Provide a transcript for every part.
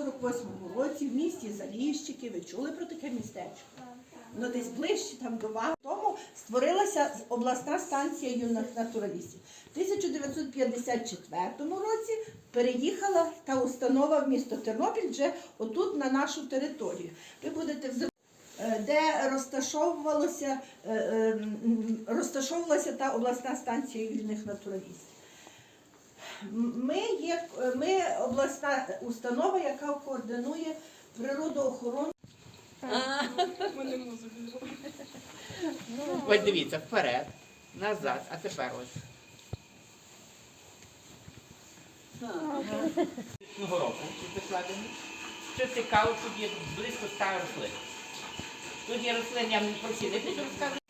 1948 році в місті Заліщики, ви чули про таке містечко? Ну десь ближче там до вас. Тому створилася обласна станція юних натуралістів. В 1954 році переїхала та установа в місто Тернопіль вже отут на нашу територію. Ви будете в е, де розташовувалося, е, е, розташовувалася та обласна станція юних натуралістів. Ми є ми обласна установа, яка координує природоохорону. Ось дивіться, вперед, назад, а тепер ось. Цього року закладені. Що цікаво, тут є близько ста рослин. Тут є рослини, я не просили, що розказати.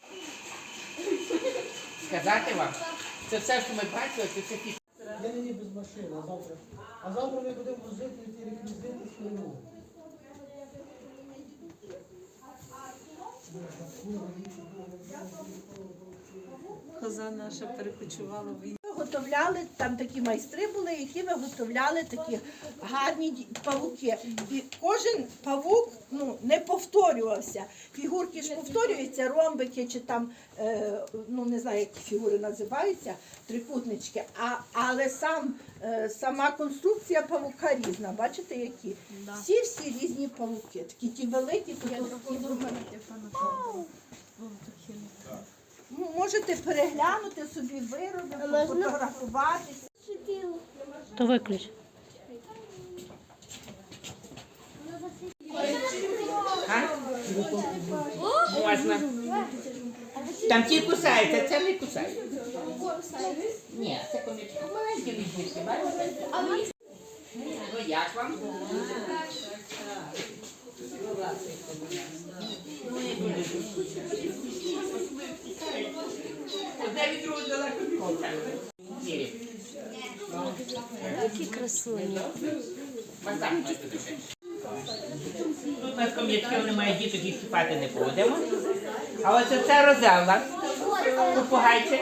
Сказати вам, це все, що ми бачили, це все ті Я нині без машини, а завтра. А завтра ми будемо возити ті реквізити Криму. Коза наша перекочувала в Виготовляли, там такі майстри були, які виготовляли такі гарні павуки. І кожен павук ну, не повторювався. Фігурки ж повторюються, ромбики чи там, е, ну не знаю, які фігури називаються, трикутнички. А, але сам, е, сама конструкція павука різна. Бачите, які? Всі всі різні павуки. Такі ті великі, то такі Ну, можете переглянути собі вироби, фотографуватися. То виключ. Можна. Там ті кусаються, це не кусається. Ні, це комічка. Маленькі відбірки, бачите? Ну як вам? Одне Які красуні. Тут нас ком'ячків немає діток, їх чіпати не будемо. А ось це розелла. Попугайчик.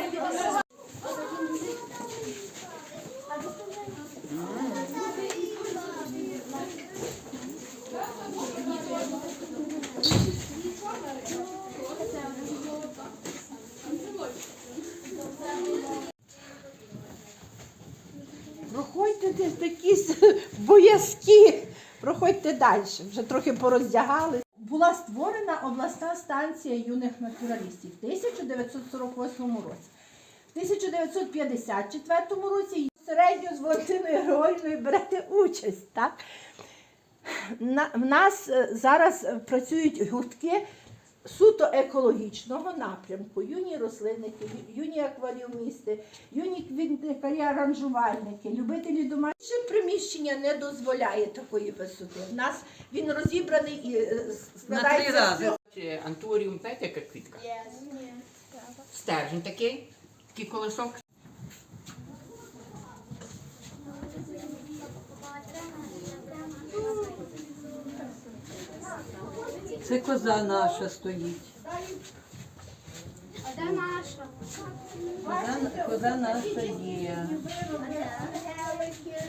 Проходьте десь такі с- боязкі. Проходьте далі. Вже трохи пороздягали. Була створена обласна станція юних натуралістів в 1948 році. В 1954 році середньо з Валентиною Георгіївною берете участь. Так? В нас е, зараз е, працюють гуртки суто екологічного напрямку. Юні рослинники, юні акваріумісти, юні квітникарі аранжувальники, любителі. Ще приміщення не дозволяє такої висоти. У нас він розібраний і е, складається На три рази. трьох Антуріум, знаєте, яка квітка? Стержень такий, такий колесок. Це коза наша стоїть. А де наша? Коза, коза наша є.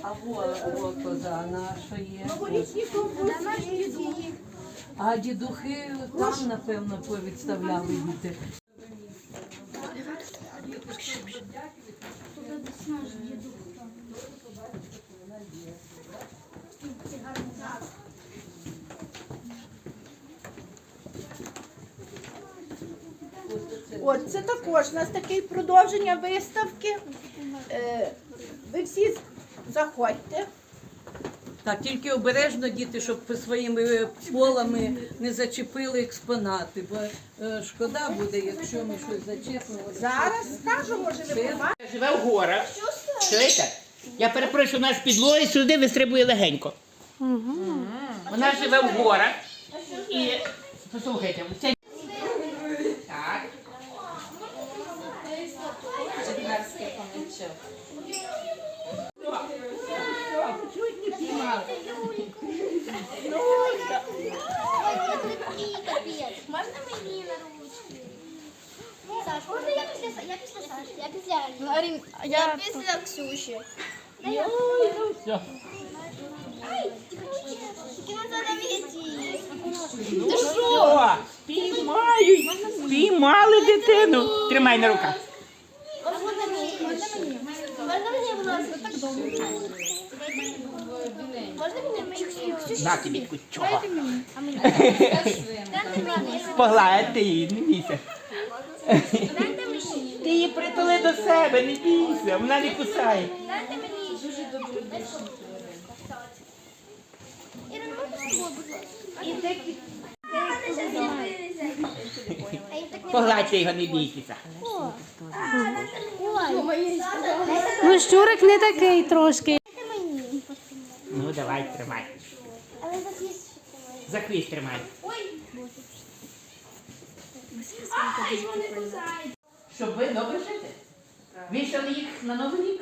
А во, во коза наша є. дії? А дідухи там, напевно, повідставляли діти. Туди десь наш дідух там. От це також у нас таке продовження виставки. Е, Ви всі заходьте. Так, тільки обережно діти, щоб своїми полами не зачепили експонати, бо е, шкода буде, якщо ми щось зачепимо. Зараз скажу, може ви побачите. Живе в горах. Чуєте? Я перепрошую, у нас підлоги сюди вистрибує легенько. Вона живе в горах. І послухайте, це. ще. Можна мені на ручки? Саш, можна я після я Саші, я після Арі. Я після Ксюші. Ой. Ти ну, що? Спіймають, спіймали дитину. Тримай на руках. На тобі чого. А мені? Дайте її, не бійся. Ти її притули до себе, не бійся, вона не кусає. Дайте мені. Дуже добре. Ірина, можна з будь ласка? Погладьте його, не бійтеся. Ну, щурик не такий трошки. Ну давай, тримай. За хвіст тримай. Щоб ви добре жити. Вішали їх на новий рік.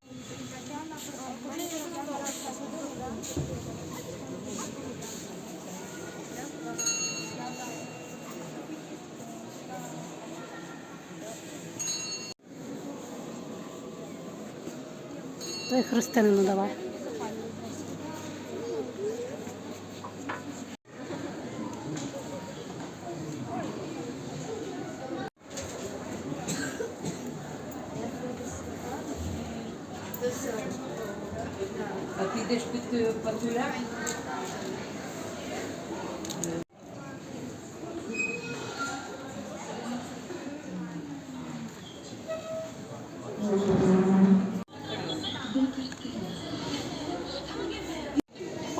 Той Христину давай. А підеш під е,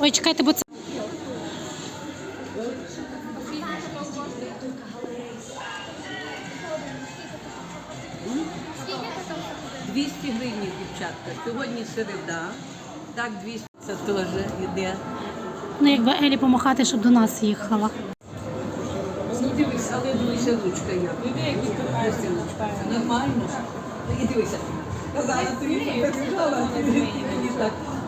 Ой, чекайте, бо це. – 200 гривень, дівчатка. Сьогодні середа. Так, 200 це теж йде. Ну, якби Елі помахати, щоб до нас їхала. Ну дивись, але дивися ручка як. Дивися ручка. Це нормально. І дивися. Казала, тобі побіжала, а ти так.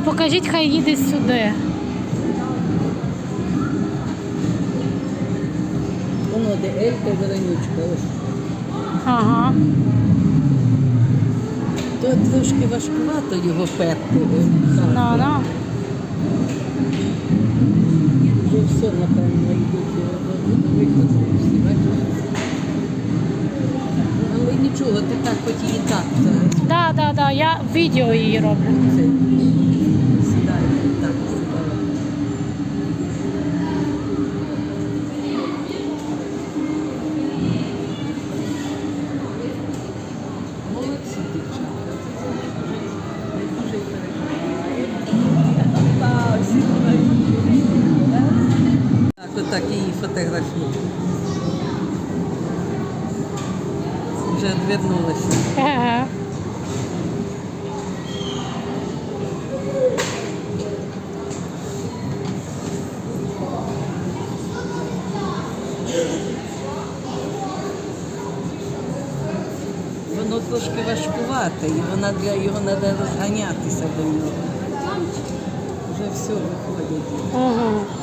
То покажіть, хай їде сюди. Воно де Елька Веронючка. Ага. То трошки важкувато його перти. Ну, ну. Вже все, напевно, йдуть до бачиш? Але нічого, ти так хоч і так. Да, да, да. Я відео її роблю. Її. Вже відвернулася. Ага. Воно трошки важкувате, і вона для його треба розганятися до нього. Вже все виходить. Угу.